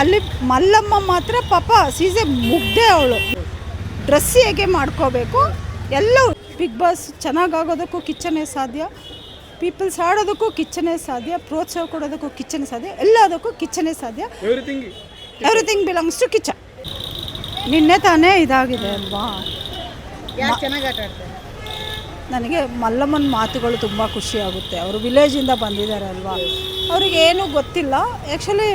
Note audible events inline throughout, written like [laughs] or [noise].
ಅಲ್ಲಿ ಮಲ್ಲಮ್ಮ ಮಾತ್ರ ಪಾಪ ಸೀಸೆ ಮುಗ್ದೆ ಅವಳು. ಡ್ರೆಸ್ ಹೇಗೆ ಮಾಡ್ಕೋಬೇಕು? ಎಲ್ಲವೂ ಬಿಗ್ ಬಾಸ್ ಚೆನ್ನಾಗಾಗೋದಕ್ಕೂ ಕಿಚ್ಚನೇ ಸಾಧ್ಯ. ಪೀಪಲ್ಸ್ ಆಡೋದಕ್ಕೂ ಕಿಚ್ಚನೇ ಸಾಧ್ಯ. ಪ್ರೋತ್ಸಾಹ ಕೊಡೋದಕ್ಕೂ ಕಿಚ್ಚನೇ ಸಾಧ್ಯ. ಎಲ್ಲದಕ್ಕೂ ಕಿಚ್ಚನೇ ಸಾಧ್ಯ. ಎವ್ರಿಥಿಂಗ್ ಎವ್ರಿಥಿಂಗ್ ಬಿಲಾಂಗ್ಸ್ ಟು ಕಿಚನ್ ನಿನ್ನೆ ತಾನೇ ಇದಾಗಿದೆ ಅಲ್ವಾ? ನನಗೆ ಮಲ್ಲಮ್ಮನ ಮಾತುಗಳು ತುಂಬ ಖುಷಿಯಾಗುತ್ತೆ ಅವರು ವಿಲೇಜಿಂದ ಬಂದಿದ್ದಾರೆ ಅಲ್ವಾ? ಅವ್ರಿಗೆ ಏನೂ ಗೊತ್ತಿಲ್ಲ. ಆ್ಯಕ್ಚುಲಿ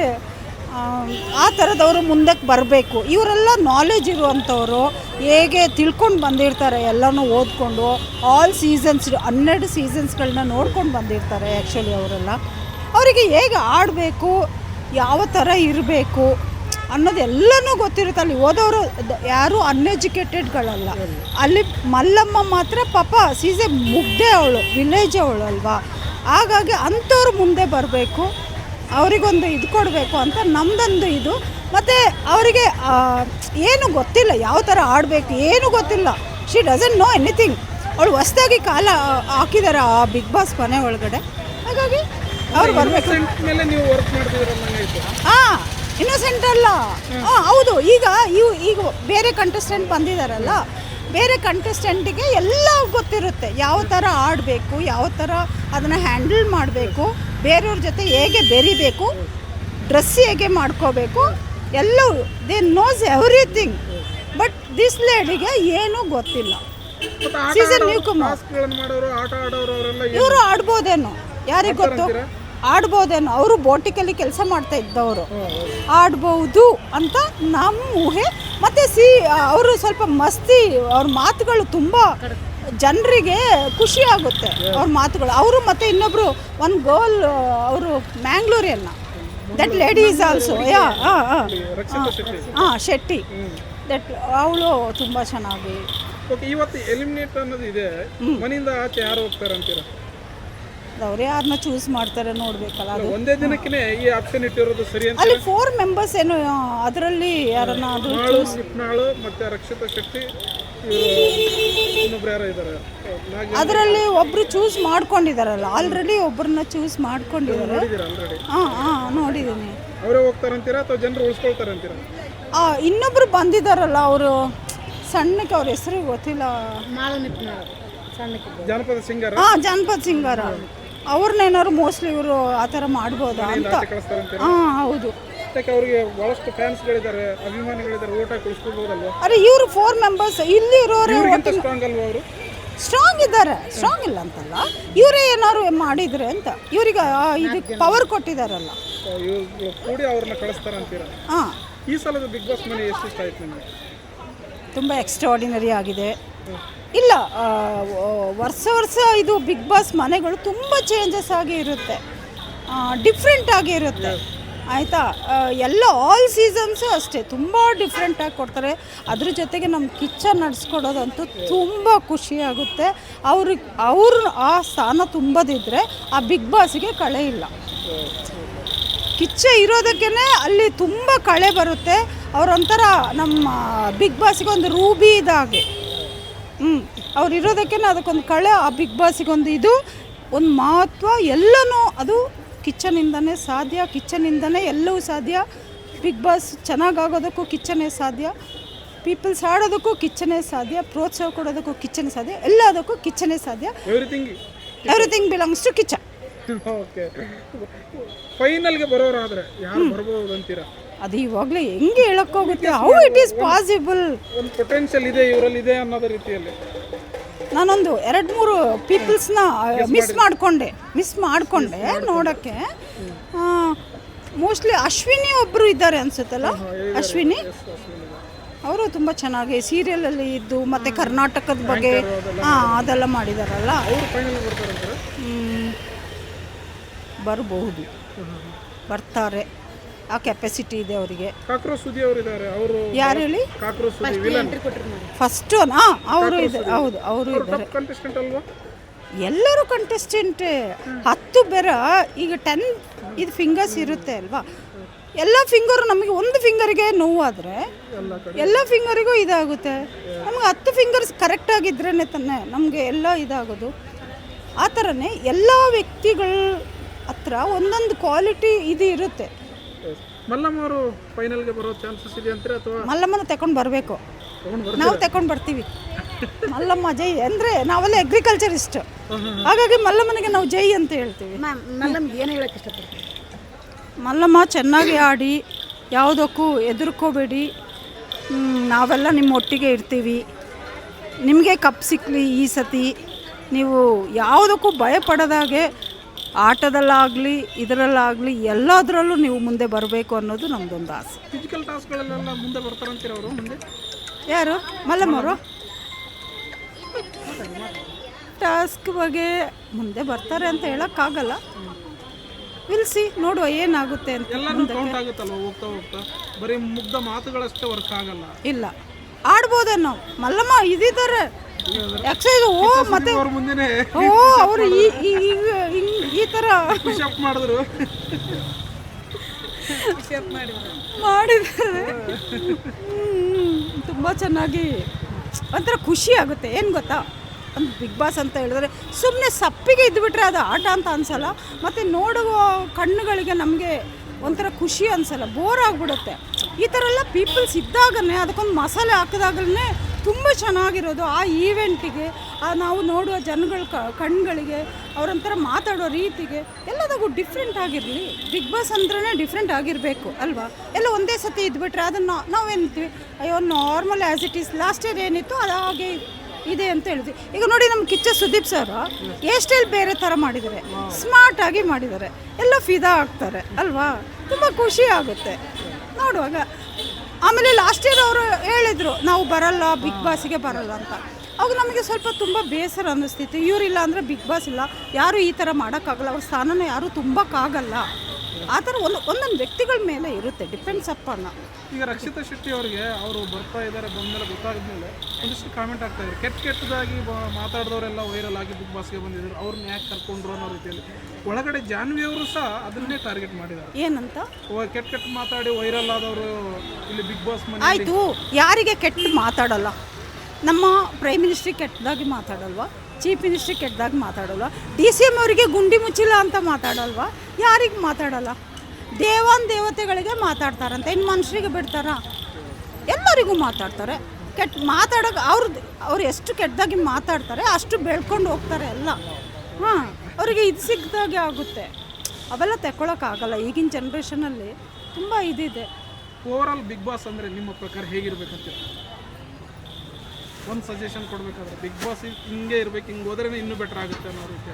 ಆ ಥರದವರು ಮುಂದಕ್ಕೆ ಬರಬೇಕು. ಇವರೆಲ್ಲ ನಾಲೆಜ್ ಇರುವಂಥವರು ಹೇಗೆ ತಿಳ್ಕೊಂಡು ಬಂದಿರ್ತಾರೆ ಎಲ್ಲನೂ ಓದ್ಕೊಂಡು ಆಲ್ ಸೀಸನ್ಸ್ ಹನ್ನೆರಡು ಸೀಸನ್ಸ್ಗಳನ್ನ ನೋಡ್ಕೊಂಡು ಬಂದಿರ್ತಾರೆ ಆ್ಯಕ್ಚುಲಿ ಅವರೆಲ್ಲ. ಅವರಿಗೆ ಹೇಗೆ ಆಡಬೇಕು, ಯಾವ ಥರ ಇರಬೇಕು ಅನ್ನೋದೆಲ್ಲನೂ ಗೊತ್ತಿರುತ್ತೆ. ಅಲ್ಲಿ ಓದೋರು ಯಾರೂ ಅನ್ಎಜುಕೇಟೆಡ್ಗಳಲ್ಲ ಅಲ್ಲಿ ಮಲ್ಲಮ್ಮ ಮಾತ್ರ ಪಾಪ ಸೀಸೆ ಮುಗ್ದೆ ಅವಳು ವಿಲೇಜ್ ಅವಳು ಅಲ್ವಾ? ಹಾಗಾಗಿ ಅಂಥವ್ರು ಮುಂದೆ ಬರಬೇಕು. ಅವರಿಗೊಂದು ಇದು ಕೊಡಬೇಕು ಅಂತ ನಮ್ಮದೊಂದು ಇದು. ಮತ್ತು ಅವರಿಗೆ ಏನು ಗೊತ್ತಿಲ್ಲ ಯಾವ ಥರ ಆಡಬೇಕು ಏನು ಗೊತ್ತಿಲ್ಲ. ಶಿ ಡಸಂಟ್ ನೋ ಎನಿಥಿಂಗ್ ಅವಳು ಹೊಸ್ದಾಗಿ ಕಾಲ ಹಾಕಿದ್ದಾರೆ ಆ ಬಿಗ್ ಬಾಸ್ ಮನೆ ಒಳಗಡೆ. ಹಾಗಾಗಿ ಅವ್ರು ಬರಬೇಕು. ಹಾಂ ಇನ್ನೋಸೆಂಟ್ ಅಲ್ಲ. ಹಾಂ ಹೌದು. ಈಗ ಇವು ಈಗ ಬೇರೆ ಕಂಟೆಸ್ಟೆಂಟ್ ಬಂದಿದ್ದಾರಲ್ಲ ಬೇರೆ ಕಂಟೆಸ್ಟೆಂಟಿಗೆ ಎಲ್ಲ ಗೊತ್ತಿರುತ್ತೆ. ಯಾವ ಥರ ಆಡಬೇಕು ಯಾವ ಥರ ಅದನ್ನು ಹ್ಯಾಂಡಲ್ ಮಾಡಬೇಕು. ಬೇರೆಯವ್ರ ಜೊತೆ ಹೇಗೆ ಬೆರಿಬೇಕು ಡ್ರೆಸ್ ಹೇಗೆ ಮಾಡ್ಕೋಬೇಕು ಎಲ್ಲವೂ they knows everything but this ಲೇಡಿಗೆ ಏನೂ ಗೊತ್ತಿಲ್ಲ. ಸೀಸನ್ ಕುಮಾರ್. ಇವರು ಆಡ್ಬೋದೇನೋ? ಯಾರಿಗೆ ಗೊತ್ತು? ಆಡ್ಬೋದೇನೋ? ಅವರು ಬೋಟಿಕಲ್ಲಿ ಕೆಲಸ ಮಾಡ್ತಾ ಇದ್ದವರು. ಆಡ್ಬೋದು ಅಂತ ನಮ್ಮ ಊಹೆ. ಮತ್ತು ಸಿ ಅವರು ಸ್ವಲ್ಪ ಮಸ್ತಿ ಅವ್ರ ಮಾತುಗಳು ತುಂಬ ಜನರಿಗೆ ಖುಷಿ ಆಗುತ್ತೆ ಅವ್ರ ಮಾತುಗಳು. ಅವರು ಮತ್ತು ಇನ್ನೊಬ್ಬರು ಒಂದು ಗೋಲ್ ಅವರು ಮ್ಯಾಂಗ್ಳೂರಿಯನ್ನ that lady is also yeah ಹಾಂ ಹಾಂ ರಕ್ಷಿತಾ ಶೆಟ್ಟಿ. ದಟ್ ಅವಳು ತುಂಬ ಚೆನ್ನಾಗಿ ಇವತ್ತು ಎಲಿಮಿನೇಟ್ ಅನ್ನೋದು ಇದೆ. ಮನೆಯಿಂದ ಆಚೆ ಯಾರು ಹೋಗ್ತಾರೆ ಅಂತೀರಾ? ಅವ್ರು ಯಾರನ್ನ ಚೂಸ್ ಮಾಡ್ತಾರೆ ನೋಡ್ಬೇಕಲ್ಲ ಒಂದೇ ದಿನಕ್ಕೆ ಈ ಆಪ್ಷನ್ ಇಟ್ಟಿರೋದು ಸರಿ ಅಂತ ಅಲ್ಲಿ ಫೋರ್ ಮೆಂಬರ್ಸ್ ಏನು ಅದರಲ್ಲಿ ಯಾರನ್ನ ಅದು ಚೂಸ್ ಮತ್ತೆ ರಕ್ಷಿತಾ ಶೆಟ್ಟಿ ಅದರಲ್ಲಿ ಒಬ್ರು ಚೂಸ್ ಮಾಡ್ಕೊಂಡಿದಾರಲ್ಲ ಆಲ್ರೆಡಿ ಒಬ್ಬರನ್ನ ಚೂಸ್ ಮಾಡ್ಕೊಂಡಿದ್ದಾರೆ ಹಾಂ ಹಾಂ ನೋಡಿದ್ದೀನಿ ಅವರೇ ಹೋಗ್ತಾರಂತೀರಾ ಅಥವಾ ಜನರು ಉಳಿಸ್ಕೊಳ್ತಾರೆ ಅಂತೀರಾ ಆ, ಇನ್ನೊಬ್ರು ಬಂದಿದ್ದಾರಲ್ಲ ಅವರು ಸಣ್ಣಕ್ಕೆ ಅವ್ರ ಹೆಸರು ಗೊತ್ತಿಲ್ಲ. ಜನಪದ ಸಿಂಗರ್? ಹಾಂ ಜಾನಪದ್ ಸಿಂಗಾರ. ಅವ್ರನ್ನೇನಾದ್ರು ಮೋಸ್ಟ್ಲಿ ಇವರು ಆ ಥರ ಮಾಡ್ಬೋದಾ ಅಂತ. ಹಾಂ ಹೌದು. ಯಾಕೆ ಅವರಿಗೆ ಬಹಳಷ್ಟು ಫ್ಯಾನ್ಸ್ಗಳಿದ್ದಾರೆ ಅಭಿಮಾನಿಗಳಿದ್ದಾರೆ ಊಟ ಕುಳಿಸ್ಕೊಳ್ಬೋದಲ್ವಾ ಅರೆ ಇವರು ಫೋರ್ ಮೆಂಬರ್ಸ್ ಇಲ್ಲಿ ಇರೋರು ಇವ್ರಿಗಿಂತ ಸ್ಟ್ರಾಂಗ್ ಅಲ್ವಾ ಅವರು? ಸ್ಟ್ರಾಂಗ್ ಇದ್ದಾರೆ ಸ್ಟ್ರಾಂಗ್ ಇಲ್ಲ ಅಂತಲ್ಲ? ಇವರೇ ಏನಾದ್ರು ಮಾಡಿದ್ರೆ ಅಂತ ಇವರಿಗೆ ಇದು ಪವರ್ ಕೊಟ್ಟಿದಾರಲ್ಲ. ಇವ್ರು ಕೂಡಿ ಅವ್ರನ್ನ ಕಳಿಸ್ತಾರೆ ಅಂತೀರಾ? ಹಾಂ. ಈ ಸಲದ ಬಿಗ್ ಬಾಸ್ ಮನೆ ಎಷ್ಟು ಇಷ್ಟ ಆಯ್ತು ನಿಮಗೆ? ತುಂಬ ಎಕ್ಸ್ಟ್ರಾಡಿನರಿ ಆಗಿದೆ. ಇಲ್ಲ ಆ, ವರ್ಷ ವರ್ಷ ಇದು ಬಿಗ್ ಬಾಸ್ ಮನೆಗಳು ತುಂಬ ಚೇಂಜಸ್ ಆಗಿ ಇರುತ್ತೆ. ಡಿಫ್ರೆಂಟ್ ಆಗಿ ಇರುತ್ತೆ. ಆಯಿತಾ? ಎಲ್ಲ ಆಲ್ ಸೀಸನ್ಸು ಅಷ್ಟೇ. ತುಂಬ ಡಿಫ್ರೆಂಟಾಗಿ ಕೊಡ್ತಾರೆ. ಅದ್ರ ಜೊತೆಗೆ ನಮ್ಮ ಕಿಚನ್ ನಡೆಸ್ಕೊಡೋದಂತೂ ತುಂಬ ಖುಷಿಯಾಗುತ್ತೆ ಅವ್ರಿಗೆ ಅವ್ರು ಆ ಸ್ಥಾನ ತುಂಬದಿದ್ದರೆ ಆ ಬಿಗ್ ಬಾಸ್ಗೆ ಕಳೆ ಇಲ್ಲ. ಕಿಚ್ಚ ಇರೋದಕ್ಕೇ ಅಲ್ಲಿ ತುಂಬ ಕಳೆ ಬರುತ್ತೆ. ಅವರೊಂಥರ ನಮ್ಮ ಬಿಗ್ ಬಾಸಿಗೆ ಒಂದು ರೂಬಿ ಇದಾಗೆ. ಹ್ಞೂ ಅವ್ರು ಇರೋದಕ್ಕೇ ಅದಕ್ಕೊಂದು ಕಳೆ, ಆ ಬಿಗ್ ಬಾಸಿಗೊಂದು ಇದು, ಒಂದು ಮಹತ್ವ ಎಲ್ಲನೂ ಅದು ಕಿಚನಿಂದನೇ ಸಾಧ್ಯ ಕಿಚನಿಂದನೇ ಎಲ್ಲವೂ ಸಾಧ್ಯ. ಬಿಗ್ ಬಾಸ್ ಚೆನ್ನಾಗಾಗೋದಕ್ಕೂ ಕಿಚನೇ ಸಾಧ್ಯ. ಪೀಪಲ್ಸ್ ಆಡೋದಕ್ಕೂ ಕಿಚನೇ ಸಾಧ್ಯ. ಪ್ರೋತ್ಸಾಹ ಕೊಡೋದಕ್ಕೂ ಕಿಚನೇ ಸಾಧ್ಯ. ಎಲ್ಲದಕ್ಕೂ ಕಿಚನೇ ಸಾಧ್ಯ. Everything belongs to kitchen okay ಫೈನಲ್ಗೆ ಬರೋರಾದ್ರೆ ಯಾರು ಬರ್ಬೋದು ಅಂತೀರಾ? ಅದು ಇವಾಗಲೇ ಹೆಂಗೆ ಹೇಳಕ್ಕೋಗುತ್ತೆ? ಹೌ ಇಟ್ ಈಸ್ ಪಾಸಿಬಲ್ ಒಂದು ಪೊಟೆನ್ಷಿಯಲ್ ಇದೆ ಇವರಲ್ಲಿ ಇದೆ ಅನ್ನೋದ ರೀತಿಯಲ್ಲಿ. ನಾನೊಂದು ಎರಡು ಮೂರು ಪೀಪಲ್ಸ್ನ ಮಿಸ್ ಮಾಡಿಕೊಂಡೆ. ಮಿಸ್ ಮಾಡಿಕೊಂಡೆ ನೋಡೋಕ್ಕೆ. ಮೋಸ್ಟ್ಲಿ ಅಶ್ವಿನಿ ಒಬ್ಬರು ಇದ್ದಾರೆ ಅನಿಸುತ್ತಲ್ಲ? ಅಶ್ವಿನಿ? ಅವರು ತುಂಬ ಚೆನ್ನಾಗಿ ಸೀರಿಯಲಲ್ಲಿ ಇದ್ದು ಮತ್ತು ಕರ್ನಾಟಕದ ಬಗ್ಗೆ ಹಾಂ ಅದೆಲ್ಲ ಮಾಡಿದಾರಲ್ಲ? ಬರಬಹುದು ಬರ್ತಾರೆ. ಆ ಕೆಪಾಸಿಟಿ ಇದೆ ಅವರಿಗೆ. ಕಾಕ್ರೋಚ್ ಸುದಿ ಅವರು ಇದ್ದಾರೆ ಅವರು ಯಾರು ಹೇಳಿ? ಕಾಕ್ರೋಚ್ ಸುದಿ ವಿಲನ್ ಫಸ್ಟು ಹಾಂ ಅವರು ಇದೆ ಹೌದು ಅವರು ಇದ್ದಾರೆ. ಟಾಪ್ ಕಂಟೆಸ್ಟೆಂಟ್ ಅಲ್ವಾ? ಎಲ್ಲರೂ ಕಂಟೆಸ್ಟೆಂಟೇ ಹತ್ತು ಬೆರ ಈಗ ಟೆನ್ ಇದು ಫಿಂಗರ್ಸ್ ಇರುತ್ತೆ ಅಲ್ವಾ? ಎಲ್ಲ ಫಿಂಗರು ನಮಗೆ ಒಂದು ಫಿಂಗರಿಗೆ ನೋವಾದರೆ ಎಲ್ಲ ಫಿಂಗರಿಗೂ ಇದಾಗುತ್ತೆ. ನಮಗೆ ಹತ್ತು ಫಿಂಗರ್ಸ್ ಕರೆಕ್ಟಾಗಿದ್ರೇ ತಾನೆ ನಮಗೆ ಎಲ್ಲ ಇದಾಗೋದು. ಆ ಥರನೇ ಎಲ್ಲ ವ್ಯಕ್ತಿಗಳ ಹತ್ರ ಒಂದೊಂದು ಕ್ವಾಲಿಟಿ ಇದು ಇರುತ್ತೆ. ಮಲ್ಲಮ್ಮ ಅವರು ಫೈನಲ್ಗೆ ಬರೋ ಚಾನ್ಸಸ್ ಇದೆ ಅಂತಾರೆ ಅಥವಾ ಮಲ್ಲಮ್ಮನ ತಗೊಂಡು ಬರಬೇಕು. ನಾವು ತಗೊಂಡು ಬರ್ತೀವಿ. ಮಲ್ಲಮ್ಮ ಜೈ ಅಂದರೆ ನಾವೆಲ್ಲ ಅಗ್ರಿಕಲ್ಚರಿಸ್ಟ್ ಹಾಗಾಗಿ ಮಲ್ಲಮ್ಮನಿಗೆ ನಾವು ಜೈ ಅಂತ ಹೇಳ್ತೀವಿ. ನಮ್ಗೆ ಏನು ಹೇಳಕ್ಕೆ ಇಷ್ಟಪಡ್ತೀವಿ ಮಲ್ಲಮ್ಮ ಚೆನ್ನಾಗಿ ಆಡಿ ಯಾವುದಕ್ಕೂ ಎದುರ್ಕೋಬೇಡಿ ನಾವೆಲ್ಲ ನಿಮ್ಮ ಒಟ್ಟಿಗೆ ಇರ್ತೀವಿ. ನಿಮಗೆ ಕಪ್ ಸಿಕ್ಕಲಿ ಈ ಸತಿ. ನೀವು ಯಾವುದಕ್ಕೂ ಭಯಪಡದಾಗೆ ಆಟದಲ್ಲಾಗಲಿ ಇದರಲ್ಲಾಗಲಿ ಎಲ್ಲದರಲ್ಲೂ ನೀವು ಮುಂದೆ ಬರಬೇಕು ಅನ್ನೋದು ನಮ್ಮದೊಂದು ಆಸೆ. ಫಿಸಿಕಲ್ ಟಾಸ್ಕ್ಗಳಲ್ಲೆಲ್ಲ ಮುಂದೆ ಬರ್ತಾರಂತೀರ ಅವರು ಮುಂದೆ? ಯಾರು? ಮಲ್ಲಮ್ಮವರು ಟಾಸ್ಕ್ ಬಗ್ಗೆ ಮುಂದೆ ಬರ್ತಾರೆ ಅಂತ ಹೇಳೋಕ್ಕಾಗಲ್ಲ. ವಿಲ್ಸಿ ನೋಡುವ ಏನಾಗುತ್ತೆ ಅಂತ ಎಲ್ಲಾನು ಕೌಂಟ್ ಹೋಗ್ತಾ ಹೋಗ್ತಾ? ಬರೀ ಮುಗ್ಧ ಮಾತುಗಳಷ್ಟೇ ವರ್ಕ್ ಆಗಲ್ಲ. ಇಲ್ಲ. ಆಡ್ಬೋದೇನೋ ಮಲ್ಲಮ್ಮ ಇದಿದ್ದಾರೆ. ಎಕ್ಸೈಸ್ ಓ ಮತ್ತೆ ಅವ್ರ ಮುಂದೆನೆ ಓ [laughs] ಅವರು ಈ ಈ- ಈ- ಹಿಂಗ್- ಈ ಥರ ಪುಷಪ್ ಮಾಡಿದ್ರು. ಮಾಡಿದ್ದಾರೆ. ತುಂಬ ಚೆನ್ನಾಗಿ. ಒಂಥರ ಖುಷಿ ಆಗುತ್ತೆ ಏನು ಗೊತ್ತಾ? ಒಂದು ಬಿಗ್ ಬಾಸ್ ಅಂತ ಹೇಳಿದ್ರೆ ಸುಮ್ಮನೆ ಸಪ್ಪಿಗೆ ಇದ್ಬಿಟ್ರೆ ಅದು ಆಟ ಅಂತ ಅನ್ಸಲ್ಲ ಮತ್ತು ನೋಡುವ ಕಣ್ಣುಗಳಿಗೆ ನಮಗೆ ಒಂಥರ ಖುಷಿ ಅನ್ಸಲ್ಲ ಬೋರ್ ಆಗಿಬಿಡುತ್ತೆ. ಈ ಥರ ಎಲ್ಲ ಪೀಪಲ್ಸ್ ಇದ್ದಾಗನೇ ಅದಕ್ಕೊಂದು ಮಸಾಲೆ ಹಾಕಿದಾಗಲೇ ತುಂಬ ಚೆನ್ನಾಗಿರೋದು ಆ ಈವೆಂಟಿಗೆ ಆ ನಾವು ನೋಡುವ ಜನಗಳ ಕ ಕಣ್ಗಳಿಗೆ ಅವರೊಂಥರ ಮಾತಾಡೋ ರೀತಿಗೆ ಎಲ್ಲದಕ್ಕೂ ಡಿಫ್ರೆಂಟ್ ಆಗಿರಲಿ. ಬಿಗ್ ಬಾಸ್ ಅಂದ್ರೆ ಡಿಫ್ರೆಂಟ್ ಆಗಿರಬೇಕು ಅಲ್ವಾ? ಎಲ್ಲ ಒಂದೇ ಸತಿ ಇದ್ಬಿಟ್ರೆ ಅದನ್ನು ನಾವೇನ್ತೀವಿ ಅಯ್ಯೋ normal as it is last year ಏನಿತ್ತು ಅದು ಹಾಗೆ ಇದೆ ಅಂತ ಹೇಳಿದ್ವಿ. ಈಗ ನೋಡಿ ನಮ್ಮ ಕಿಚ್ಚ ಸುದೀಪ್ ಸರ್ ಸ್ಟೈಲ್ ಬೇರೆ ಥರ ಮಾಡಿದ್ದಾರೆ. ಸ್ಮಾರ್ಟ್ ಆಗಿ ಮಾಡಿದ್ದಾರೆ. ಎಲ್ಲ ಫಿದಾ ಆಗ್ತಾರೆ ಅಲ್ವಾ? ತುಂಬ ಖುಷಿ ಆಗುತ್ತೆ. ನೋಡುವಾಗ ಆಮೇಲೆ ಲಾಸ್ಟ್ ಇಯರ್ ಅವರು ಹೇಳಿದರು, ನಾವು ಬರಲ್ಲ ಬಿಗ್ ಬಾಸಿಗೆ ಬರಲ್ಲ ಅಂತ. ಅವಾಗ ನಮಗೆ ಸ್ವಲ್ಪ ತುಂಬ ಬೇಸರ ಅನ್ನಿಸ್ತಿತ್ತು. ಇವರಿಲ್ಲ ಅಂದರೆ ಬಿಗ್ ಬಾಸ್ ಇಲ್ಲ. ಯಾರೂ ಈ ಥರ ಮಾಡೋಕ್ಕಾಗಲ್ಲ. ಅವ್ರ ಸ್ಥಾನನ ಯಾರೂ ತುಂಬಕ್ಕಾಗಲ್ಲ. ಆ ಥರ ಒಂದು ಒಂದೊಂದು ವ್ಯಕ್ತಿಗಳ ಮೇಲೆ ಇರುತ್ತೆ ಡಿಪೆಂಡ್ಸ್ ಅಪ್ಪನ್ನ ಈಗ ರಕ್ಷಿತಾ ಶೆಟ್ಟಿ ಅವರಿಗೆ ಅವರು ಬರ್ತಾ ಇದ್ದಾರೆ ಬಂದ್ಮೇಲೆ ಗೊತ್ತಾಗಿದ್ಮೇಲೆ ಒಂದಿಷ್ಟು ಕಾಮೆಂಟ್ ಆಗ್ತಾ ಇದ್ದಾರೆ ಕೆಟ್ಟ ಕೆಟ್ಟದಾಗಿ ಮಾತಾಡಿದವರೆಲ್ಲ ವೈರಲ್ ಆಗಿ ಬಿಗ್ ಬಾಸ್ಗೆ ಬಂದಿದ್ರು. ಅವ್ರನ್ನ ಯಾಕೆ ಕರ್ಕೊಂಡ್ರು ಅನ್ನೋ ರೀತಿಯಲ್ಲಿ. ಒಳಗಡೆ ಜಾನ್ವಿ ಅವರು ಸಹ ಅದನ್ನೇ ಟಾರ್ಗೆಟ್ ಮಾಡಿದ್ದಾರೆ. ಏನಂತ? ಕೆಟ್ಟ ಕೆಟ್ಟ ಮಾತಾಡಿ ವೈರಲ್ ಆದವರು ಇಲ್ಲಿ ಬಿಗ್ ಬಾಸ್ ಮನೆ ಆಯಿತು ಯಾರಿಗೆ ಕೆಟ್ಟ ಮಾತಾಡಲ್ಲ? ನಮ್ಮ ಪ್ರೈಮ್ ಮಿನಿಸ್ಟ್ರಿ ಕೆಟ್ಟದಾಗಿ ಮಾತಾಡಲ್ವಾ? ಚೀಫ್ ಮಿನಿಸ್ಟ್ರಿ ಕೆಟ್ಟದಾಗ ಮಾತಾಡೋಲ್ಲ. ಡಿ ಸಿ ಎಂ ಅವರಿಗೆ ಗುಂಡಿ ಮುಚ್ಚಿಲ್ಲ ಅಂತ ಮಾತಾಡಲ್ವಾ? ಯಾರಿಗೆ ಮಾತಾಡಲ್ಲ? ದೇವಾನ್ ದೇವತೆಗಳಿಗೆ ಮಾತಾಡ್ತಾರಂತೆ ಇನ್ನು ಮನುಷ್ಯರಿಗೆ ಬಿಡ್ತಾರ? ಎಲ್ಲರಿಗೂ ಮಾತಾಡ್ತಾರೆ. ಕೆಟ್ಟ ಮಾತಾಡೋಕೆ ಅವ್ರದ್ದು ಅವ್ರು ಎಷ್ಟು ಕೆಟ್ಟದಾಗಿ ಮಾತಾಡ್ತಾರೆ, ಅಷ್ಟು ಬೆಳ್ಕೊಂಡು ಹೋಗ್ತಾರೆ ಎಲ್ಲ. ಹಾಂ, ಅವರಿಗೆ ಇದು ಸಿಗ್ದಾಗೆ ಆಗುತ್ತೆ. ಅವೆಲ್ಲ ತಗೊಳಕ್ಕಾಗಲ್ಲ ಈಗಿನ ಜನ್ರೇಷನಲ್ಲಿ ತುಂಬ ಇದಿದೆ. ಓವರ್ ಆಲ್ ಬಿಗ್ ಬಾಸ್ ಅಂದರೆ ನಿಮ್ಮ ಪ್ರಕಾರ ಹೇಗಿರ್ಬೇಕಂತ? ಒಂದು ಸಜೆಷನ್ ಕೊಡಬೇಕಾದ್ರೆ ಬಿಗ್ ಬಾಸ್ ಹಿಂಗೆ ಇರ್ಬೇಕು ಹಿಂಗೆ ಹೋದ್ರೆ ಇನ್ನೂ ಬೆಟರ್ ಆಗುತ್ತೆ ಅನ್ನೋ ರೀತಿ.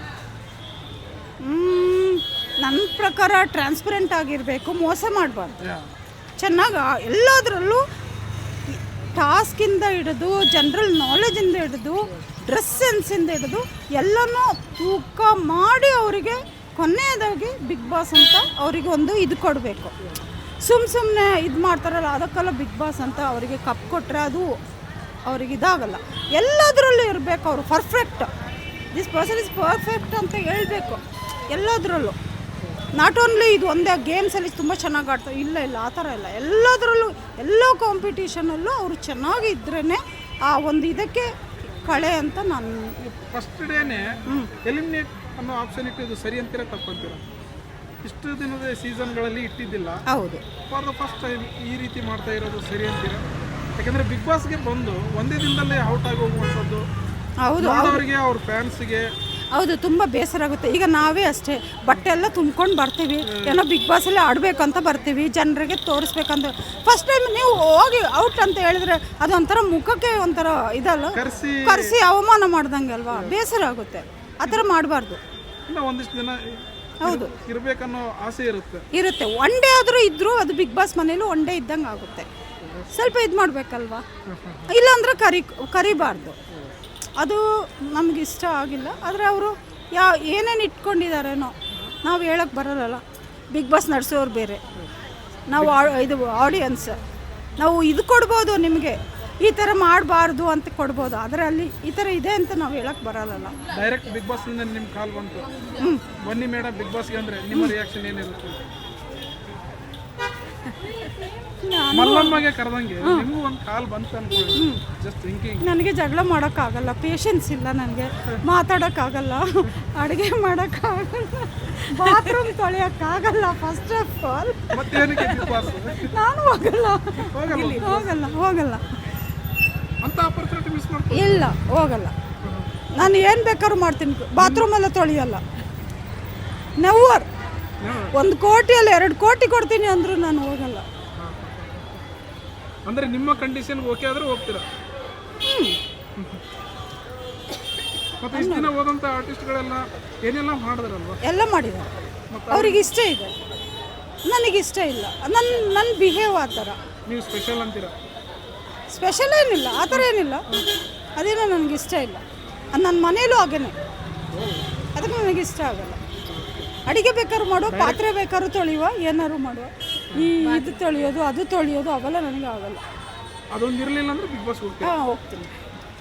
ನನ್ನ ಪ್ರಕಾರ ಟ್ರಾನ್ಸ್ಪರೆಂಟ್ ಆಗಿರಬೇಕು ಮೋಸ ಮಾಡಬಾರ್ದು. ಚೆನ್ನಾಗಿ ಎಲ್ಲದರಲ್ಲೂ ಟಾಸ್ಕಿಂದ ಹಿಡಿದು ಜನರಲ್ ನಾಲೆಜಿಂದ ಹಿಡಿದು ಡ್ರೆಸ್ ಸೆನ್ಸಿಂದ ಹಿಡಿದು ಎಲ್ಲನೂ ತೂಕ ಮಾಡಿ ಅವರಿಗೆ ಕೊನೆಯದಾಗಿ ಬಿಗ್ ಬಾಸ್ ಅಂತ ಅವರಿಗೆ ಒಂದು ಇದು ಕೊಡಬೇಕು. ಸುಮ್ಮ ಸುಮ್ಮನೆ ಇದು ಮಾಡ್ತಾರಲ್ಲ ಅದಕ್ಕೆಲ್ಲ ಬಿಗ್ ಬಾಸ್ ಅಂತ ಅವರಿಗೆ ಕಪ್ ಕೊಟ್ಟರೆ ಅದು ಅವ್ರಿಗೆ ಇದಾಗಲ್ಲ. ಎಲ್ಲದರಲ್ಲೂ ಇರಬೇಕು ಅವರು. Perfect this person is perfect ಅಂತ ಹೇಳಬೇಕು. ಎಲ್ಲದರಲ್ಲೂ. ನಾಟ್ ಓನ್ಲಿ ಇದು ಒಂದೇ ಗೇಮ್ಸಲ್ಲಿ ತುಂಬ ಚೆನ್ನಾಗಿ ಆಡ್ತಾರೆ ಇಲ್ಲ ಇಲ್ಲ ಆ ಥರ ಇಲ್ಲ. ಎಲ್ಲದರಲ್ಲೂ ಎಲ್ಲ ಕಾಂಪಿಟೀಷನಲ್ಲೂ ಅವರು ಚೆನ್ನಾಗಿ ಇದ್ರೇ ಆ ಒಂದು ಇದಕ್ಕೆ ಕಳೆ ಅಂತ ನಾನು ಫಸ್ಟ್ ಡೇನೆ ಎಲಿಮಿನೇಟ್ ಅನ್ನೋ ಆಪ್ಷನ್ ಇದು ಸರಿ ಅಂತೀರ ತಪ್ಪಂತೀರ ಇಷ್ಟು ದಿನದ ಸೀಸನ್ಗಳಲ್ಲಿ ಇಟ್ಟಿದ್ದಿಲ್ಲ. ಹೌದು. ಫಾರ್ ದ ಫಸ್ಟ್ ಟೈಮ್ ಈ ರೀತಿ ಮಾಡ್ತಾ ಇರೋದು ಸರಿ ಅಂತೀರ? ಯಾಕಂದ್ರೆ ಬಿಗ್ ಬಾಸ್ಗೆ ಬಂದು ಒಂದೇ ದಿನದಲ್ಲೇ ಔಟ್ ಆಗಿ ಹೋಗುವಂಥದ್ದು ಹೌದು. ಅವರಿಗೆ ಅವ್ರ ಫ್ಯಾನ್ಸ್ಗೆ ಹೌದು ತುಂಬ ಬೇಸರ ಆಗುತ್ತೆ. ಈಗ ನಾವೇ ಅಷ್ಟೇ ಬಟ್ಟೆ ಎಲ್ಲ ತುಂಬ್ಕೊಂಡು ಬರ್ತೀವಿ. ಏನೋ ಬಿಗ್ ಬಾಸಲ್ಲಿ ಆಡಬೇಕಂತ ಬರ್ತೀವಿ. ಜನರಿಗೆ ತೋರಿಸ್ಬೇಕಂತ ಫಸ್ಟ್ ಟೈಮ್ ನೀವು ಹೋಗಿ ಔಟ್ ಅಂತ ಹೇಳಿದ್ರೆ ಅದೊಂಥರ ಮುಖಕ್ಕೆ ಒಂಥರ ಇದಲ್ಲ? ಕರೆಸಿ. ಕರೆಸಿ ಅವಮಾನ ಮಾಡ್ದಂಗೆ ಅಲ್ವಾ? ಬೇಸರ ಆಗುತ್ತೆ. ಆ ಥರ ಮಾಡಬಾರ್ದು. ಒಂದಿಷ್ಟು ದಿನ ಹೌದು. ಇರಬೇಕನ್ನೋ ಆಸೆ ಇರುತ್ತೆ. ಇರುತ್ತೆ. ಒನ್ ಡೇ ಆದರೂ ಇದ್ದರೂ ಅದು ಬಿಗ್ ಬಾಸ್ ಮನೇಲಿ ಒನ್ ಡೇ ಇದ್ದಂಗೆ ಆಗುತ್ತೆ ಸ್ವಲ್ಪ ಇದು ಮಾಡಬೇಕಲ್ವಾ? ಇಲ್ಲಾಂದ್ರೆ ಕರಿ ಕರಿಬಾರ್ದು. ಅದು ನಮ್ಗೆ ಇಷ್ಟ ಆಗಿಲ್ಲ. ಆದರೆ ಅವರು ಯಾವ ಏನೇನು ಇಟ್ಕೊಂಡಿದ್ದಾರೇನೋ ನಾವು ಹೇಳಕ್ಕೆ ಬರಲ್ಲ ಬಿಗ್ ಬಾಸ್ ನಡೆಸೋರು ಬೇರೆ. ನಾವು ಇದು ಆಡಿಯನ್ಸ್ ನಾವು ಇದು ಕೊಡ್ಬೋದು ನಿಮಗೆ. ಈ ಥರ ಮಾಡಬಾರ್ದು ಅಂತ ಕೊಡ್ಬೋದು. ಆದರೆ ಅಲ್ಲಿ ಈ ಥರ ಇದೆ ಅಂತ ನಾವು ಹೇಳಕ್ಕೆ ಬರಲ್ಲ ಡೈರೆಕ್ಟ್ ಬಿಗ್ ಬಾಸ್ ನಿಮ್ಮ ನಿಮ್ ಕಾಲ್ ಬಂತು. ಬನ್ನಿ ಮೇಡಮ್ ಬಿಗ್ ಬಾಸ್ಗೆ ಅಂದ್ರೆ ನಿಮ್ಮ ರಿಯಾಕ್ಷನ್ ಏನಿರುತ್ತೆ? ಮಲ್ಲಮ್ಮಗೆ ಕರೆದಂಗೆ ನಿಮಗೂ ಒಂದು ಕಾಲ್ ಬಂತು ಅನ್ಕೊಳ್ಳಿ. ಜಸ್ಟ್ ಥಿಂಕಿಂಗ್ ನನಗೆ ಜಗಳ ಮಾಡೋಕ್ಕಾಗಲ್ಲ ಪೇಷನ್ಸ್ ಇಲ್ಲ ನನಗೆ. ಮಾತಾಡೋಕ್ಕಾಗಲ್ಲ ಅಡುಗೆ ಮಾಡೋಕ್ಕಾಗಲ್ಲ. ಬಾತ್ರೂಮ್ ತೊಳೆಯೋಕ್ಕಾಗಲ್ಲ ಫಸ್ಟ್ ಆಫ್ ಆಲ್ ನಾನು ಹೋಗಲ್ಲ. ಹೋಗಲ್ಲ. ಹೋಗಲ್ಲ ಹೋಗಲ್ಲ. ಅಂತ ಆಪರ್ಚುನಿಟಿ ಮಿಸ್ ಮಾಡ್ತೀನಿ ಇಲ್ಲ ಹೋಗಲ್ಲ. ನಾನು ಏನು ಬೇಕಾದ್ರೂ ಮಾಡ್ತೀನಿ. ಬಾತ್ರೂಮೆಲ್ಲ ತೊಳೆಯಲ್ಲ. ನೆವರ್ ಒಂದು ಕೋಟಿಯಲ್ಲಿ ಎರಡು ಕೋಟಿ ಕೊಡ್ತೀನಿ ಅಂದರೂ ನಾನು ಹೋಗಲ್ಲ. ಅಂದ್ರೆ ನಿಮ್ಮ ಕಂಡೀಷನ್ಗೆ ಓಕೆ ಆದರೂ ಹೋಗ್ತೀರಾ? ಮತ್ತೆ ಇಷ್ಟು ದಿನ ಹೋದಂಥ ಆರ್ಟಿಸ್ಟ್ಗಳೆಲ್ಲ ಏನೆಲ್ಲ ಮಾಡಿದ್ರಲ್ವಾ? ಎಲ್ಲ ಮಾಡಿದ್ದಾರೆ. ಅವ್ರಿಗೆ ಇಷ್ಟ ಇದೆ. ನನಗೆ ಇಷ್ಟ ಇಲ್ಲ. ನನ್ನ ನನ್ನ ಬಿಹೇವ್ ಆ ಥರ. ನೀವು ಸ್ಪೆಷಲ್ ಅಂತೀರಾ? ಸ್ಪೆಷಲ್ ಏನಿಲ್ಲ. ಆ ಥರ ಏನಿಲ್ಲ. ಅದೇನೋ ನನಗೆ ಇಷ್ಟ ಇಲ್ಲ. ನನ್ನ ಮನೇಲೂ ಹಾಗೇನೆ. ಅದಕ್ಕೆ ನನಗೆ ಇಷ್ಟ ಆಗಲ್ಲ. ಅಡುಗೆ ಬೇಕಾದ್ರೂ ಮಾಡುವ ಪಾತ್ರೆ ಬೇಕಾದ್ರೂ ತೊಳೆಯುವ ಏನಾದ್ರು ಮಾಡುವ. ಈ ಇದು ತೊಳೆಯೋದು ಅದು ತೊಳೆಯೋದು ಅವೆಲ್ಲ ನನಗೆ ಆಗಲ್ಲ. ಅದೊಂದು ಇರಲಿಲ್ಲ ಅಂದ್ರೆ ಬಿಗ್ ಬಾಸ್ ಹಾಂ ಹೋಗ್ತೀನಿ.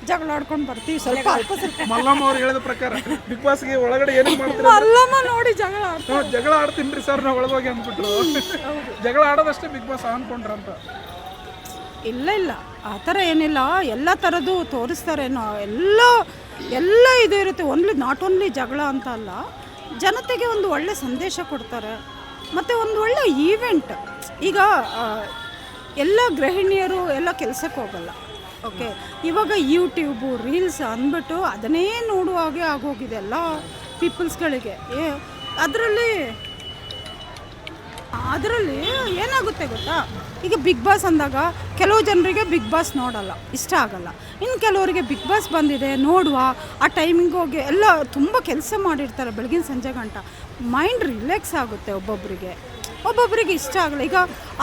ಜಗಳ ಆಡ್ಕೊಂಡು ಬರ್ತೀವಿ ಸ್ವಲ್ಪ ಅಲ್ಪ ಸ್ವಲ್ಪ ಮಲ್ಲಮ್ಮ ಅವ್ರು ಹೇಳಿದ ಪ್ರಕಾರ ಬಿಗ್ ಬಾಸ್ಗೆ ಒಳಗಡೆ ಏನು ಮಾಡ್ತೀರಾ ಮಲ್ಲಮ್ಮ ನೋಡಿ ಜಗಳ ಆಡ್ತಾರೆ. ಜಗಳ ಆಡ್ತೀನಿ ಸರ್ ನಾವು ಒಳಗೋಗಿ ಅಂದ್ಬಿಟ್ರು. ಜಗಳ ಆಡೋದಷ್ಟೇ ಬಿಗ್ ಬಾಸ್ ಅನ್ಕೊಂಡ್ರಂತ. ಇಲ್ಲ ಇಲ್ಲ. ಆ ಥರ ಏನಿಲ್ಲ. ಎಲ್ಲ ಥರದ್ದು ತೋರಿಸ್ತಾರೇನೋ ಎಲ್ಲ ಎಲ್ಲ ಇದು ಇರುತ್ತೆ. ಓನ್ಲಿ ನಾಟ್ ಓನ್ಲಿ ಜಗಳ ಅಂತ ಅಲ್ಲ. ಜನತೆಗೆ ಒಂದು ಒಳ್ಳೆ ಸಂದೇಶ ಕೊಡ್ತಾರೆ. ಮತ್ತು ಒಂದು ಒಳ್ಳೆ ಈವೆಂಟ್ ಈಗ ಎಲ್ಲ ಗೃಹಿಣಿಯರು ಎಲ್ಲ ಕೆಲಸಕ್ಕೆ ಹೋಗಲ್ಲ. ಓಕೆ ಇವಾಗ ಯೂಟ್ಯೂಬು ರೀಲ್ಸ್ ಅಂದ್ಬಿಟ್ಟು ಅದನ್ನೇ ನೋಡುವ ಹಾಗೆ ಆಗೋಗಿದೆ ಎಲ್ಲ ಪೀಪಲ್ಸ್ಗಳಿಗೆ ಏ, ಅದರಲ್ಲಿ ಅದರಲ್ಲಿ ಏನಾಗುತ್ತೆ ಗೊತ್ತಾ? ಈಗ ಬಿಗ್ ಬಾಸ್ ಅಂದಾಗ ಕೆಲವು ಜನರಿಗೆ ಬಿಗ್ ಬಾಸ್ ನೋಡಲ್ಲ, ಇಷ್ಟ ಆಗಲ್ಲ. ಇನ್ನು ಕೆಲವರಿಗೆ ಬಿಗ್ ಬಾಸ್ ಬಂದಿದೆ, ನೋಡುವ, ಆ ಟೈಮಿಂಗ್ ಹೋಗಿ ಎಲ್ಲ ತುಂಬ ಕೆಲಸ ಮಾಡಿರ್ತಾರೆ ಬೆಳಗಿನ ಸಂಜೆ ಗಂಟ. ಮೈಂಡ್ ರಿಲ್ಯಾಕ್ಸ್ ಆಗುತ್ತೆ ಒಬ್ಬೊಬ್ಬರಿಗೆ ಒಬ್ಬೊಬ್ಬರಿಗೆ ಇಷ್ಟ ಆಗಲ್ಲ. ಈಗ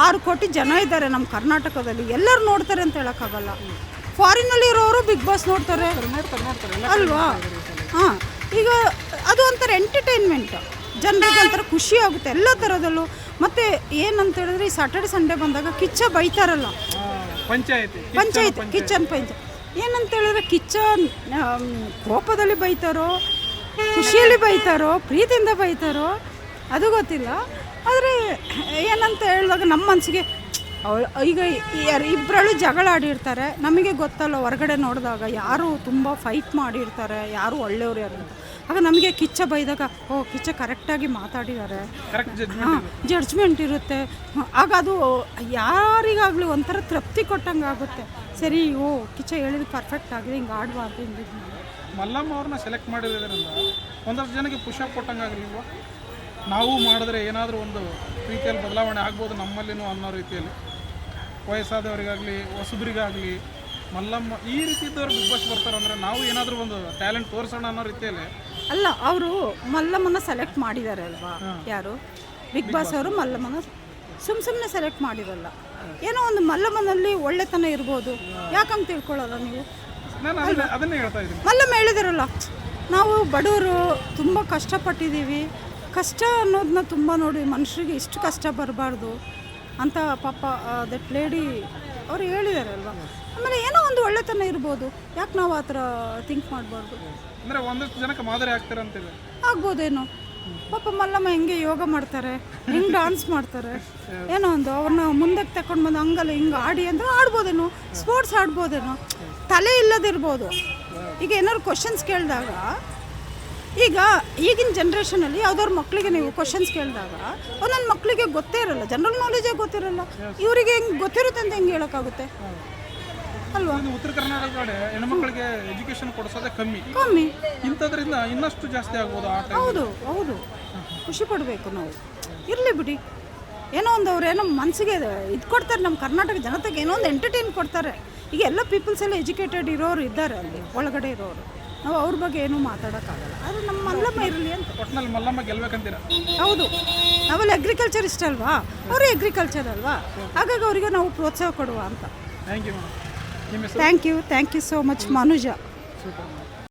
ಆರು ಕೋಟಿ ಜನ ಇದ್ದಾರೆ ನಮ್ಮ ಕರ್ನಾಟಕದಲ್ಲಿ, ಎಲ್ಲರೂ ನೋಡ್ತಾರೆ ಅಂತ ಹೇಳೋಕ್ಕಾಗಲ್ಲ. ಫಾರಿನಲ್ಲಿ ಇರೋರು ಬಿಗ್ ಬಾಸ್ ನೋಡ್ತಾರೆ. ಅಲ್ವಾ? ಹಾಂ. ಈಗ ಅದು ಒಂಥರ ಎಂಟರ್ಟೈನ್ಮೆಂಟ್ ಜನರಿಗೆ ಒಂಥರ ಖುಷಿ ಆಗುತ್ತೆ. ಎಲ್ಲ ಥರದಲ್ಲೂ ಮತ್ತು ಏನಂತ ಹೇಳಿದ್ರೆ ಈ ಸಾಟರ್ಡೆ ಸಂಡೇ ಬಂದಾಗ ಕಿಚ್ಚ ಬೈತಾರಲ್ಲ. ಪಂಚಾಯತ್ ಪಂಚಾಯತಿ ಕಿಚನ್ ಪಂಚಾಯತ್. ಏನಂತ ಹೇಳಿದ್ರೆ ಕಿಚ್ಚ ಕೋಪದಲ್ಲಿ ಬೈತಾರೋ ಖುಷಿಯಲ್ಲಿ ಬೈತಾರೋ ಪ್ರೀತಿಯಿಂದ ಬೈತಾರೋ ಅದು ಗೊತ್ತಿಲ್ಲ. ಆದರೆ ಏನಂತ ಹೇಳಿದಾಗ ನಮ್ಮ ಮನಸ್ಸಿಗೆ ಅವಳು ಈಗ ಇಬ್ಬರಳು ಜಗಳ ಆಡಿರ್ತಾರೆ. ನಮಗೆ ಗೊತ್ತಲ್ಲ ಹೊರಗಡೆ ನೋಡಿದಾಗ ಯಾರು ತುಂಬ ಫೈಟ್ ಮಾಡಿರ್ತಾರೆ ಯಾರು ಒಳ್ಳೆಯವ್ರು ಯಾರು ಅಂತ. ಆಗ ನಮಗೆ ಕಿಚ್ಚ ಬೈದಾಗ ಓ ಕಿಚ್ಚ ಕರೆಕ್ಟಾಗಿ ಮಾತಾಡಿದ್ದಾರೆ. ಹಾಂ ಜಡ್ಜ್ಮೆಂಟ್ ಇರುತ್ತೆ. ಆಗ ಅದು ಯಾರಿಗಾಗಲಿ ಒಂಥರ ತೃಪ್ತಿ ಕೊಟ್ಟಂಗೆ ಆಗುತ್ತೆ. ಸರಿ ಓ ಕಿಚ್ಚ ಹೇಳಿದ್ದು ಪರ್ಫೆಕ್ಟ್ ಆಗಿದೆ ಹಿಂಗೆ ಆಡಬಾರ್ದು ಹಿಂಗೆ ಮಲ್ಲಮ್ಮ ಅವ್ರನ್ನ ಸೆಲೆಕ್ಟ್ ಮಾಡಿರೋದ್ರಿಂದ ಒಂದಷ್ಟು ಜನಕ್ಕೆ ಪುಷಪ್ ಕೊಟ್ಟಂಗಾಗಲಿಲ್ವಾ ನಾವು ಮಾಡಿದ್ರೆ ಏನಾದರೂ ಒಂದು ರೀತಿಯಲ್ಲಿ ಬದಲಾವಣೆ ಆಗ್ಬೋದು ನಮ್ಮಲ್ಲಿನೂ ಅನ್ನೋ ರೀತಿಯಲ್ಲಿ. ವಯಸ್ಸಾದವರಿಗಾಗಲಿ ಹೊಸಬ್ರಿಗಾಗಲಿ ಮಲ್ಲಮ್ಮ ಈ ರೀತಿ ಇದ್ದವ್ರು ಬಿಗ್ ಬಾಸ್ ಅಂದರೆ ನಾವು ಏನಾದರೂ ಒಂದು ಟ್ಯಾಲೆಂಟ್ ತೋರಿಸೋಣ ಅನ್ನೋ ರೀತಿಯಲ್ಲಿ ಅಲ್ಲ ಅವರು ಮಲ್ಲಮ್ಮನ ಸೆಲೆಕ್ಟ್ ಮಾಡಿದ್ದಾರೆ ಅಲ್ವಾ? ಯಾರು? ಬಿಗ್ ಬಾಸ್ ಅವರು ಮಲ್ಲಮ್ಮನ ಸುಮ್ ಸುಮ್ಮನೆ ಸೆಲೆಕ್ಟ್ ಮಾಡಿರಲ್ಲ ಏನೋ ಒಂದು ಮಲ್ಲಮ್ಮನಲ್ಲಿ ಒಳ್ಳೆತನ ಇರ್ಬೋದು. ಯಾಕಂತ ತಿಳ್ಕೊಳ್ಳಲ್ಲ ನೀವು? ಮಲ್ಲಮ್ಮ ಹೇಳಿದಾರಲ್ಲ ನಾವು ಬಡವರು ತುಂಬ ಕಷ್ಟಪಟ್ಟಿದ್ದೀವಿ. ಕಷ್ಟ ಅನ್ನೋದನ್ನ ತುಂಬ ನೋಡಿ ಮನುಷ್ಯರಿಗೆ ಇಷ್ಟು ಕಷ್ಟ ಬರಬಾರ್ದು ಅಂತ ಪಾಪ ದಟ್ ಲೇಡಿ ಅವ್ರು ಹೇಳಿದಾರಲ್ವ ಆಮೇಲೆ ಏನೋ ಒಂದು ಒಳ್ಳೆತನ ಇರ್ಬೋದು. ಯಾಕೆ ನಾವು ಆ ಥರ ಥಿಂಕ್ ಮಾಡಬಾರ್ದು? ಅಂದರೆ ಒಂದಷ್ಟು ಜನಕ್ಕೆ ಮಾದರಿ ಆಗ್ತಾರಂತಿದೆ ಆಗ್ಬೋದೇನೋ. ಪಾಪ ಮಲ್ಲಮ್ಮ ಹೆಂಗೆ ಯೋಗ ಮಾಡ್ತಾರೆ ಹೆಂಗೆ ಡಾನ್ಸ್ ಮಾಡ್ತಾರೆ ಏನೋ ಒಂದು ಅವ್ರನ್ನ ಮುಂದಕ್ಕೆ ತಕೊಂಡು ಬಂದು ಹಂಗಲ್ಲ ಹಿಂಗೆ ಆಡಿ ಅಂದ್ರೆ ಆಡ್ಬೋದೇನೋ ಸ್ಪೋರ್ಟ್ಸ್ ಆಡ್ಬೋದೇನೋ. ತಲೆ ಇಲ್ಲದಿರ್ಬೋದು. ಈಗ ಏನಾದ್ರು ಕ್ವಶನ್ಸ್ ಕೇಳಿದಾಗ ಈಗ ಈಗಿನ ಜನ್ರೇಷನಲ್ಲಿ ಯಾವ್ದಾದ್ರು ಮಕ್ಕಳಿಗೆ ನೀವು ಕ್ವಶನ್ಸ್ ಕೇಳಿದಾಗ ಒಂದೊಂದು ಮಕ್ಕಳಿಗೆ ಗೊತ್ತೇ ಇರಲ್ಲ ಜನರಲ್ ನಾಲೆಜೇ ಗೊತ್ತಿರಲ್ಲ. ಇವರಿಗೆ ಹೆಂಗೆ ಗೊತ್ತಿರುತ್ತೆ ಅಂತ ಹೆಂಗೆ ಹೇಳೋಕ್ಕಾಗುತ್ತೆ? ಅಲ್ವಾ? ಉತ್ತರ ಕರ್ನಾಟಕ ಕಡೆ ಮಕ್ಕಳಿಗೆ ಎಜುಕೇಶನ್ ಕೊಡಿಸೋದೇ ಕಮ್ಮಿ. ಕಮ್ಮಿ. ಇಂಥದ್ರಿಂದ ಇನ್ನಷ್ಟು ಜಾಸ್ತಿ ಆಗ್ಬೋದು ಆ ಹೌದು ಹೌದು. ಖುಷಿ ಪಡಬೇಕು ನಾವು. ಇರಲಿ ಬಿಡಿ. ಏನೋ ಒಂದು ಅವ್ರು ಏನೋ ಮನಸ್ಸಿಗೆ ಇದು ಕೊಡ್ತಾರೆ ನಮ್ಮ ಕರ್ನಾಟಕ ಜನತೆಗೆ ಏನೋ ಒಂದು ಎಂಟರ್ಟೈನ್ ಕೊಡ್ತಾರೆ. ಈಗ ಎಲ್ಲ ಪೀಪಲ್ಸ್ ಎಲ್ಲ ಎಜುಕೇಟೆಡ್ ಇರೋರು ಇದ್ದಾರೆ ಅಲ್ಲಿ ಒಳಗಡೆ ಇರೋರು. ನಾವು ಅವ್ರ ಬಗ್ಗೆ ಏನೂ ಮಾತಾಡೋಕ್ಕಾಗಲ್ಲ. ಆದರೆ ನಮ್ಮ ಮಲ್ಲಮ್ಮ ಇರಲಿ ಅಂತ. ಒಟ್ಟಿನಲ್ಲಿ ಮಲ್ಲಮ್ಮ ಗೆಲ್ಬೇಕಂತೀರ? ಹೌದು. ನಾವೆಲ್ಲ ಅಗ್ರಿಕಲ್ಚರ್ ಇಷ್ಟ ಅಲ್ವಾ? ಅವರು ಅಗ್ರಿಕಲ್ಚರ್ ಅಲ್ವಾ? ಹಾಗಾಗಿ ಅವರಿಗೆ ನಾವು ಪ್ರೋತ್ಸಾಹ ಕೊಡುವ ಅಂತ. Thank you madam thank you thank you so much Manuja